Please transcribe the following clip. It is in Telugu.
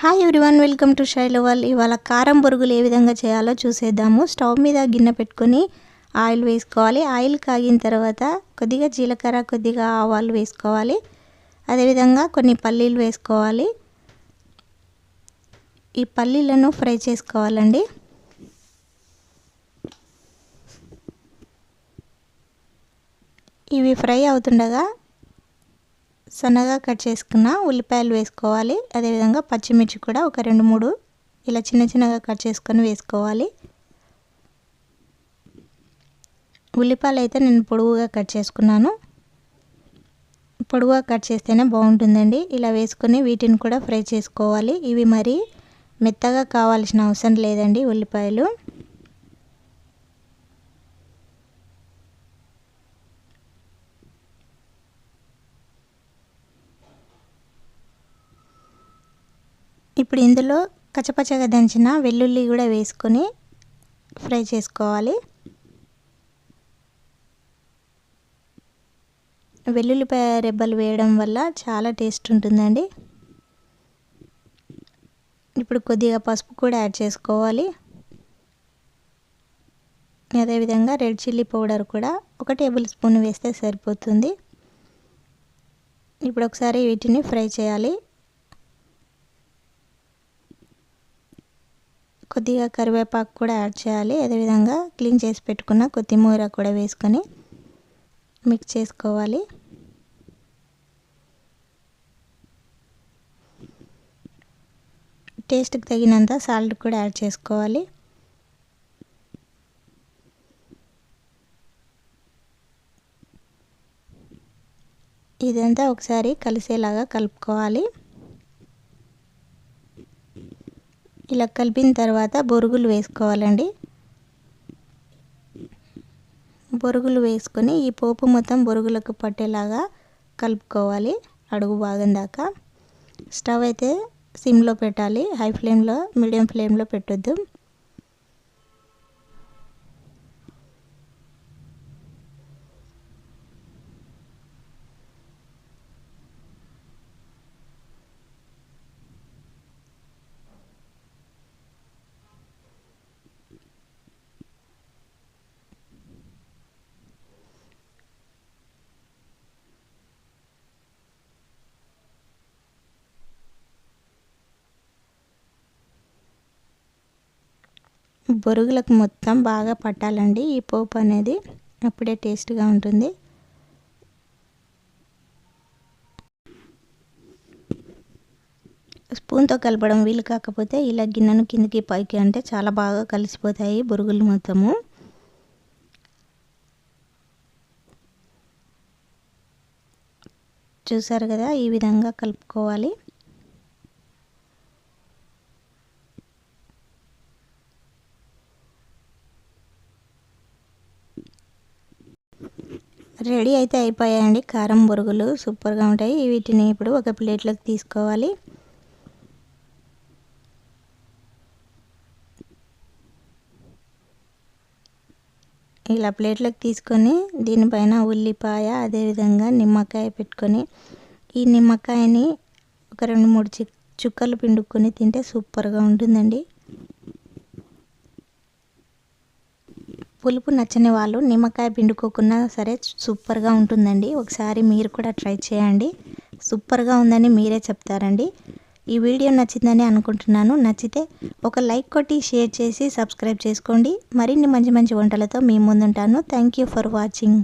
Hi everyone welcome to Shailaval ఇవాళ కారం బొరుగులు ఏ విధంగా చేయాలో చూసేద్దాము. స్టవ్ మీద గిన్నె పెట్టుకొని ఆయిల్ వేసుకోవాలి. ఆయిల్ కాగిన తర్వాత కొద్దిగా జీలకర్ర కొద్దిగా ఆవాలు వేసుకోవాలి. అదేవిధంగా కొన్ని పల్లీలు వేసుకోవాలి. ఈ పల్లీలను ఫ్రై చేసుకోవాలండి. ఇవి ఫ్రై అవుతుండగా సన్నగా కట్ చేసుకున్న ఉల్లిపాయలు వేసుకోవాలి. అదేవిధంగా పచ్చిమిర్చి కూడా ఒక రెండు మూడు ఇలా చిన్న చిన్నగా కట్ చేసుకొని వేసుకోవాలి. ఉల్లిపాయలు అయితే నేను పొడవుగా కట్ చేసుకున్నాను. పొడవుగా కట్ చేస్తేనే బాగుంటుందండి. ఇలా వేసుకొని వీటిని కూడా ఫ్రై చేసుకోవాలి. ఇవి మరి మెత్తగా కావాల్సిన అవసరం లేదండి ఉల్లిపాయలు. ఇప్పుడు ఇందులో కచ్చపచ్చగా దంచిన వెల్లుల్లి కూడా వేసుకొని ఫ్రై చేసుకోవాలి. వెల్లుల్లిపాయ రెబ్బలు వేయడం వల్ల చాలా టేస్ట్ ఉంటుందండి. ఇప్పుడు కొద్దిగా పసుపు కూడా యాడ్ చేసుకోవాలి. అదేవిధంగా రెడ్ చిల్లీ పౌడర్ కూడా ఒక టేబుల్ స్పూన్ వేస్తే సరిపోతుంది. ఇప్పుడు ఒకసారి వీటిని ఫ్రై చేయాలి. కొద్దిగా కరివేపాకు కూడా యాడ్ చేయాలి. అదేవిధంగా క్లీన్ చేసి పెట్టుకున్న కొత్తిమీర కూడా వేసుకొని మిక్స్ చేసుకోవాలి. టేస్ట్కి తగినంత సాల్ట్ కూడా యాడ్ చేసుకోవాలి. ఇదంతా ఒకసారి కలిసేలాగా కలుపుకోవాలి. ఇలా కలిపిన తర్వాత బొరుగులు వేసుకోవాలండి. బొరుగులు వేసుకొని ఈ పోపు మొత్తం బొరుగులకు పట్టేలాగా కలుపుకోవాలి అడుగు భాగం దాకా. స్టవ్ అయితే సిమ్లో పెట్టాలి. హై ఫ్లేమ్లో మీడియం ఫ్లేమ్లో పెట్టొద్దు. బొరుగులకు మొత్తం బాగా పట్టాలండి. ఈ పోపు అనేది అప్పుడే టేస్ట్గా ఉంటుంది. స్పూన్తో కలపడం వీలు కాకపోతే ఇలా గిన్నెను కిందికి పైకి అంటే చాలా బాగా కలిసిపోతాయి బొరుగులు మొత్తము. చూసారు కదా ఈ విధంగా కలుపుకోవాలి. రెడీ అయితే అయిపోయాయండి. కారం బొరుగులు సూపర్గా ఉంటాయి. వీటిని ఇప్పుడు ఒక ప్లేట్లోకి తీసుకోవాలి. ఇలా ప్లేట్లోకి తీసుకొని దీనిపైన ఉల్లిపాయ అదేవిధంగా నిమ్మకాయ పెట్టుకొని ఈ నిమ్మకాయని ఒక రెండు మూడు చుక్కలు పిండుకొని తింటే సూపర్గా ఉంటుందండి. పులుపు నచ్చని వాళ్ళు నిమ్మకాయ పిండుకోకున్నా సరే సూపర్గా ఉంటుందండి. ఒకసారి మీరు కూడా ట్రై చేయండి. సూపర్గా ఉందని మీరే చెప్తారండి. ఈ వీడియో నచ్చిందని అనుకుంటున్నాను. నచ్చితే ఒక లైక్ కొట్టి షేర్ చేసి సబ్స్క్రైబ్ చేసుకోండి. మరిన్ని మంచి మంచి వంటలతో మీ ముందుంటాను. Thank you for watching.